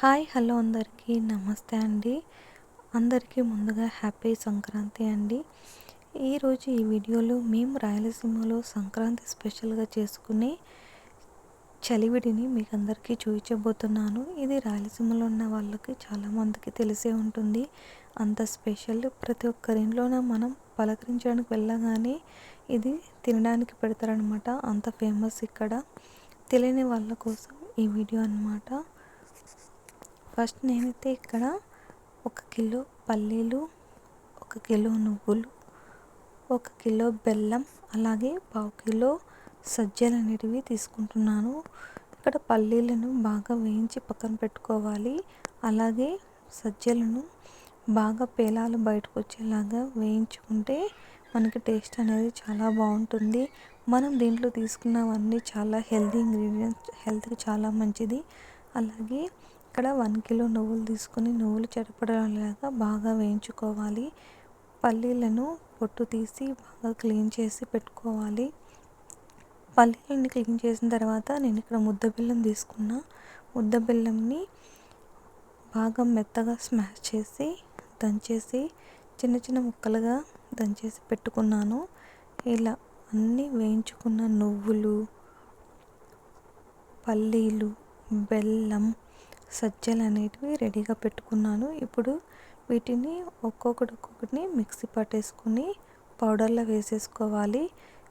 Hi hello అందరికీ నమస్తే అండి. అందరికీ ముందుగా హ్యాపీ సంక్రాంతి అండి. ఈరోజు ఈ వీడియోలో మేము రాయలసీమలో సంక్రాంతి స్పెషల్గా చేసుకునే చలివిడిని మీకు అందరికీ చూపించబోతున్నాను. ఇది రాయలసీమలో ఉన్న వాళ్ళకి చాలామందికి తెలిసే ఉంటుంది. అంత స్పెషల్ ప్రతి ఒక్కరింట్లోనే మనం పలకరించడానికి వెళ్ళగానే ఇది తినడానికి పెడతారనమాట అంత ఫేమస్ ఇక్కడ. తెలియని వాళ్ళ కోసం ఈ వీడియో అనమాట ఫస్ట్ నేనైతే ఇక్కడ ఒక కిలో పల్లీలు ఒక కిలో నువ్వులు ఒక కిలో బెల్లం అలాగే పావు కిలో సజ్జలు అనేటివి తీసుకుంటున్నాను. ఇక్కడ పల్లీలను బాగా వేయించి పక్కన పెట్టుకోవాలి. అలాగే సజ్జలను బాగా పేలాలు బయటకు వచ్చేలాగా వేయించుకుంటే మనకి టేస్ట్ అనేది చాలా బాగుంటుంది. మనం దీంట్లో తీసుకున్నవన్నీ చాలా హెల్తీ ఇంగ్రీడియంట్స్ హెల్త్కి చాలా మంచిది. అలాగే ఇక్కడ వన్ కిలో నువ్వులు తీసుకొని నువ్వులు చెడపడలాగా బాగా వేయించుకోవాలి. పల్లీలను పొట్టు తీసి బాగా క్లీన్ చేసి పెట్టుకోవాలి. పల్లీలని క్లీన్ చేసిన తర్వాత నేను ఇక్కడ ముద్ద బెల్లం తీసుకున్న. ముద్ద బెల్లంని బాగా మెత్తగా స్మాష్ చేసి దంచేసి చిన్న చిన్న ముక్కలుగా దంచేసి పెట్టుకున్నాను. ఇలా అన్నీ వేయించుకున్న నువ్వులు పల్లీలు బెల్లం సజ్జలు అనేటివి రెడీగా పెట్టుకున్నాను. ఇప్పుడు వీటిని ఒక్కొక్కటి ఒక్కొక్కటిని మిక్సీ పట్టేసుకుని పౌడర్లో వేసేసుకోవాలి.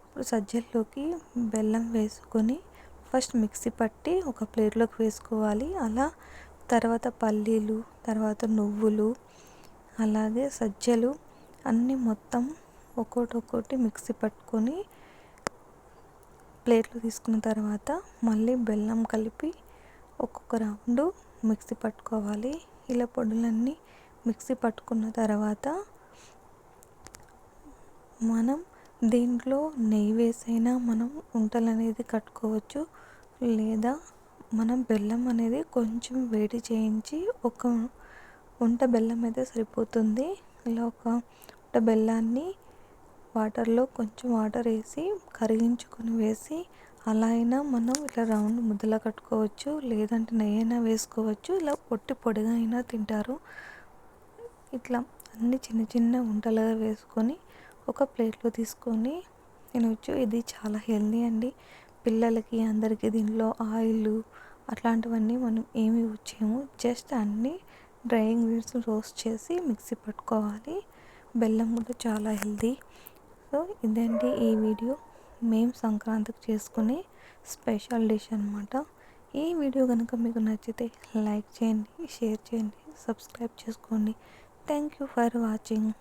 ఇప్పుడు సజ్జల్లోకి బెల్లం వేసుకొని ఫస్ట్ మిక్సీ పట్టి ఒక ప్లేట్లోకి వేసుకోవాలి. అలా తర్వాత పల్లీలు తర్వాత నువ్వులు అలాగే సజ్జలు అన్నీ మొత్తం ఒక్కొక్కటి మిక్సీ పట్టుకొని ప్లేట్లో తీసుకున్న తర్వాత మళ్ళీ బెల్లం కలిపి ఒక్కొక్క రౌండు మిక్సీ పట్టుకోవాలి. ఇలా పొడులన్నీ మిక్సీ పట్టుకున్న తర్వాత మనం దీంట్లో నెయ్యి వేసైనా మనం ఉంటలు అనేది కట్టుకోవచ్చు. లేదా మనం బెల్లం అనేది కొంచెం వేడి చేయించి ఒక వంట బెల్లం అయితే సరిపోతుంది. ఇలా ఒక వంట బెల్లాన్ని వాటర్లో కొంచెం వాటర్ వేసి కరిగించుకొని వేసి అలా అయినా మనం ఇట్లా రౌండ్ ముద్దలా కట్టుకోవచ్చు లేదంటే నెయ్యి అయినా వేసుకోవచ్చు ఇలా పొట్టి పొడిగా అయినా తింటారు. ఇట్లా అన్ని చిన్న చిన్న వంటలుగా వేసుకొని ఒక ప్లేట్లో తీసుకొని తినవచ్చు ఇది చాలా హెల్దీ అండి. పిల్లలకి అందరికీ దీనిలో ఆయిల్ అట్లాంటివన్నీ మనం ఏమి యూజ్ చేయము. జస్ట్ అన్నీ డ్రైయింగ్ వీడ్స్ రోస్ట్ చేసి మిక్సీ పట్టుకోవాలి. బెల్లం కూడా చాలా హెల్దీ. సో ఇదండి ఈ వీడియో. మేము సంక్రాంతికి చేసుకునే స్పెషల్ డిష్ అనమాట ఈ వీడియో కనుక మీకు నచ్చితే లైక్ చేయండి షేర్ చేయండి సబ్స్క్రైబ్ చేసుకోండి. Thank you for watching.